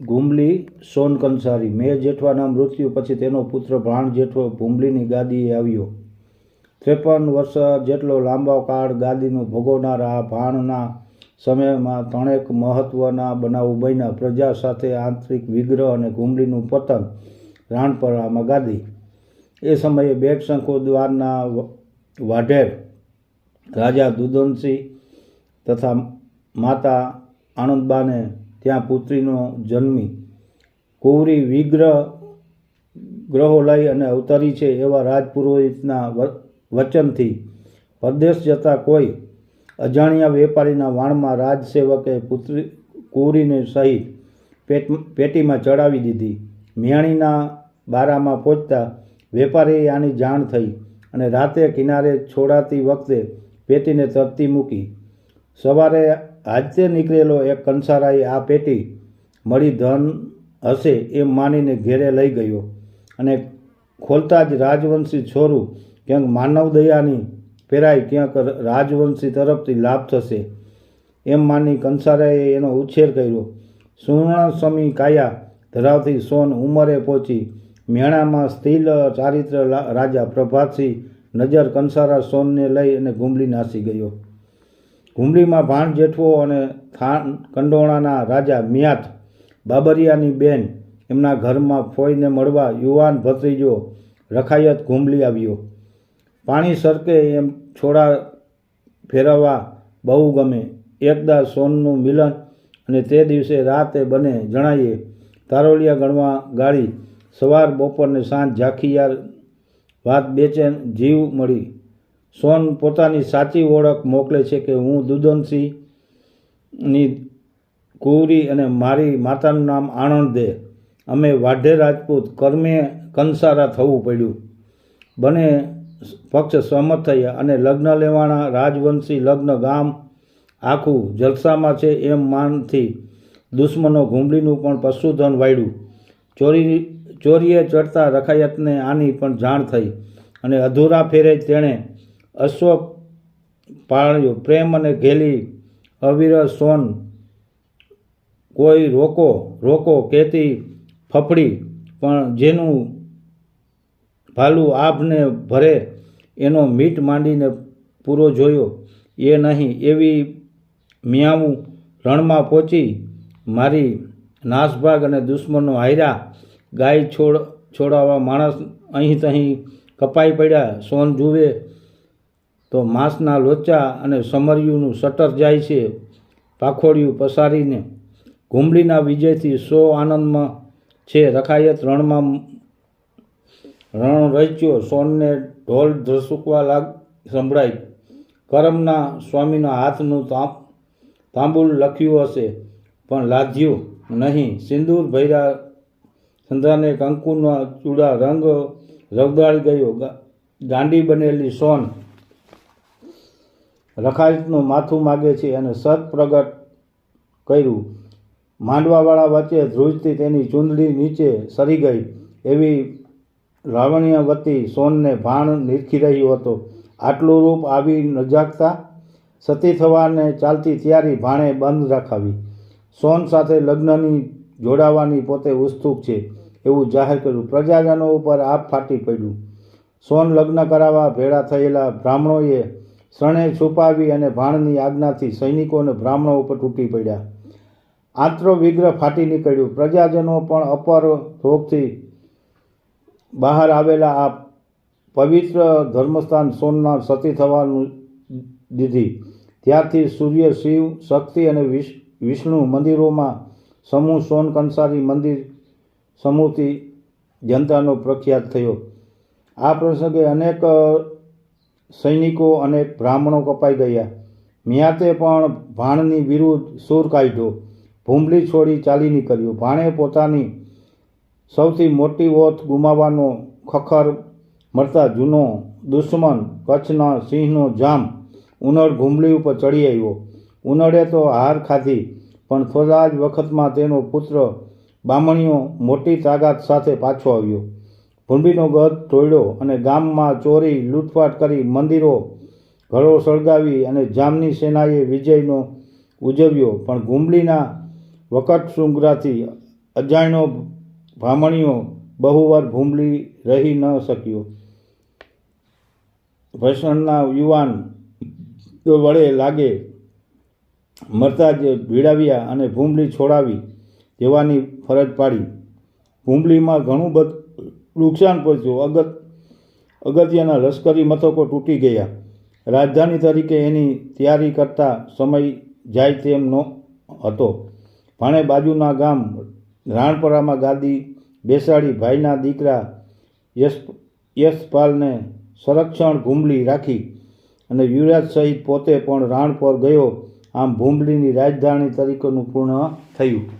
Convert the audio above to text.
ગુમલી, સોન કંસારી. મેર જેઠવાના મૃત્યુ પછી તેનો પુત્ર ભાણ જેઠવો ભૂમલીની ગાદીએ આવ્યો. ત્રેપન વર્ષ જેટલો લાંબો કાળ ગાદીનો ભોગવનાર આ ભાણના સમયમાં ત્રણેક મહત્ત્વના બનાવો બન્યા. પ્રજા સાથે આંતરિક વિગ્રહ અને ઘૂમલીનું પતન રાણપરામાં ગાદી. એ સમયે બેટ શંખો દ્વારના વાઢેર, રાજા દુદનસિંહ તથા માતા આનંદબાને ત્યાં પુત્રીનો જન્મી. કુવરી વિગ્રહ ગ્રહો લઈ અને અવતરી છે એવા રાજપુરોહિતના વચનથી. પરદેશ જતા કોઈ અજાણ્યા વેપારીના વાણમાં રાજસેવકે પુત્રી કુંવરીને સહિત પેટ, પેટીમાં ચડાવી દીધી. મિયાણીના બારામાં પહોંચતા વેપારીએ આની જાણ થઈ અને રાતે કિનારે છોડાતી વખતે પેટીને તરતી મૂકી. સવારે હાજતે નીકળેલો એક કંસારાએ આ પેટી મળી ધન હશે એમ માનીને ઘેરે લઈ ગયો અને ખોલતા જ રાજવંશી છોરું ક્યાંક માનવ દયાની પેરાય ક્યાંક રાજવંશી તરફથી લાભ થશે એમ માની કંસારાએ એનો ઉછેર કર્યો. સુવર્ણ સમી કાયા ધરાવતી સોન ઉંમરે પહોંચી. મેણામાં સ્થિલ ચારિત્ર રાજા પ્રભાતસિંહ નજર કંસારા સોનને લઈ અને ગુમલી નાસી ગયો. ઘુમલીમાં ભાણ જેઠવો અને થાન કંડોણાના રાજા મિયાત બાબરિયાની બેન એમના ઘરમાં ફોઈને મળવા યુવાન ભત્રીજો રખાયત ઘુમલી આવ્યો. પાણી સરકે એમ છોડા ફેરવવા બહુ ગમે. એકદા સોનનું મિલન અને તે દિવસે રાતે બને જણાઈએ, તારોલિયા ગણવા ગાળી સવાર બપોર ને સાંજ ઝાંખીયાર વાત બેચેન જીવ મળી. સોન પોતાની સાચી ઓળખ મોકલે છે કે હું દુદનસિંહની કુંવરી અને મારી માતાનું નામ આણંદ દે. અમે વાઢે રાજપૂત, કર્મે કંસારા થવું પડ્યું. બને પક્ષ સહમત થયા અને લગ્ન લેવાના રાજવંશી લગ્ન ગામ આખું જલસામાં છે એમ માનથી દુશ્મનો ઘૂંબડીનું પણ પશુધન વાળ્યું. ચોરી, ચોરીએ ચડતા રખાયતને આની પણ જાણ થઈ અને અધૂરા ફેરે તેણે અશ્વ પાળ્યો. પ્રેમ અને ઘેલી અવિરત સોન કોઈ રોકો રોકો કહેતી ફફડી, પણ જેનું ભાલું આભને ભરે, એનો મીટ માંડીને પૂરો જોયો. એ નહીં, એવી મિયાવું રણમાં પહોંચી. મારી નાસભાગ અને દુશ્મનો હાર્યા ગાય છોડ, છોડાવવા માણસ અહીં તહીં કપાઈ પડ્યા. સોન જુએ તો માંસના લોચા અને સમરિયુંનું શટર જાય છે. પાખોડિયું પસારીને ઘૂમડીના વિજયથી સો આનંદમાં છે. રખાયત રણમાં રણ રચ્યો, સોનને ઢોલ ધસુકવા લાગ, સંભળાય. કરમના સ્વામીના હાથનું તાંબ તાંબુલ લખ્યું હશે, પણ લાધ્યું નહીં. સિંદૂર ભૈરા સંધાને કંકુના ચૂડા રંગ રગદાળી ગયો. ગાંડી બનેલી સોન રખાયતનું માથું માગે છે અને સત પ્રગટ કર્યું. માંડવાવાળા વચ્ચે ધ્રુજથી તેની ચૂંદડી નીચે સરી ગઈ. એવી લાવણ્યવતી સોનને ભાણ નીરખી રહ્યો હતો. આટલું રૂપ આવી ન જાગતા સતી થવાને ચાલતી તૈયારી ભાણે બંધ રાખાવી. સોન સાથે લગ્નની જોડાવાની પોતે ઉત્સુક છે. એવું જાહેર કર્યું. પ્રજાજનો ઉપર આપ ફાટી પડ્યું. સોન લગ્ન કરાવવા ભેળા થયેલા બ્રાહ્મણોએ શરણે છુપાવી અને ભાણની આજ્ઞાથી સૈનિકો અને બ્રાહ્મણો ઉપર તૂટી પડ્યા. આંતરો વિગ્રહ ફાટી નીકળ્યું. પ્રજાજનો પણ અપર રોગથી બહાર આવેલા આ પવિત્ર ધર્મસ્થાન સોનના સતી થવાનું દીધી. ત્યારથી સૂર્ય, શિવ, શક્તિ અને વિષ, વિષ્ણુ મંદિરોમાં સમૂહ સોન કંસારી મંદિર સમૂહથી જનતાનો પ્રખ્યાત થયો. આ પ્રસંગે અનેક સૈનિકો અને બ્રાહ્મણો કપાઈ ગયા. મિયાતે પણ ભાણની વિરુદ્ધ સૂર કાઢ્યો. ભૂંબલી છોડી ચાલી નીકળ્યો. ભાણે પોતાની સૌથી મોટી ઓથ ગુમાવવાનો ખખર મળતા જૂનો દુશ્મન કચ્છના સિંહનો જામ ઉનળ ઘુમલી ઉપર ચડી આવ્યો. ઉનળે તો હાર ખાધી, પણ થોડા જ વખતમાં તેનો પુત્ર બામણીઓ મોટી તાકાત સાથે પાછો આવ્યો. ભૂંડીનો ગઢ તોડ્યો અને ગામમાં ચોરી, લૂંટફાટ કરી મંદિરો ઘરો સળગાવી અને જામની સેનાએ વિજયનો ઉજવ્યો. પણ ઘુમલીના વકટ શૃંગરાથી અજાણ્યો ભામણીઓ બહુવાર ભૂંબલી રહી ન શક્યો. ભસણના યુવાન વડે લાગે મરતા જ ભીડાવ્યા અને ભૂંબલી છોડાવી દેવાની ફરજ પાડી. ભૂંબલીમાં ઘણું બધું નુકસાન પહોંચ્યું. અગત, અગત્યના લશ્કરી મથકો તૂટી ગયા. રાજધાની તરીકે એની તૈયારી કરતા સમય જાય તેમ ન હતો. ભાણે બાજુના ગામ રાણપરામાં ગાદી બેસાડી ભાઈના દીકરા યશ, યશપાલને સંરક્ષણ ભૂંબલી રાખી અને યુવરાજ સહિત પોતે પણ રાણપર ગયો. આમ ભૂંબલીની રાજધાની તરીકેનું પૂર્ણ થયું.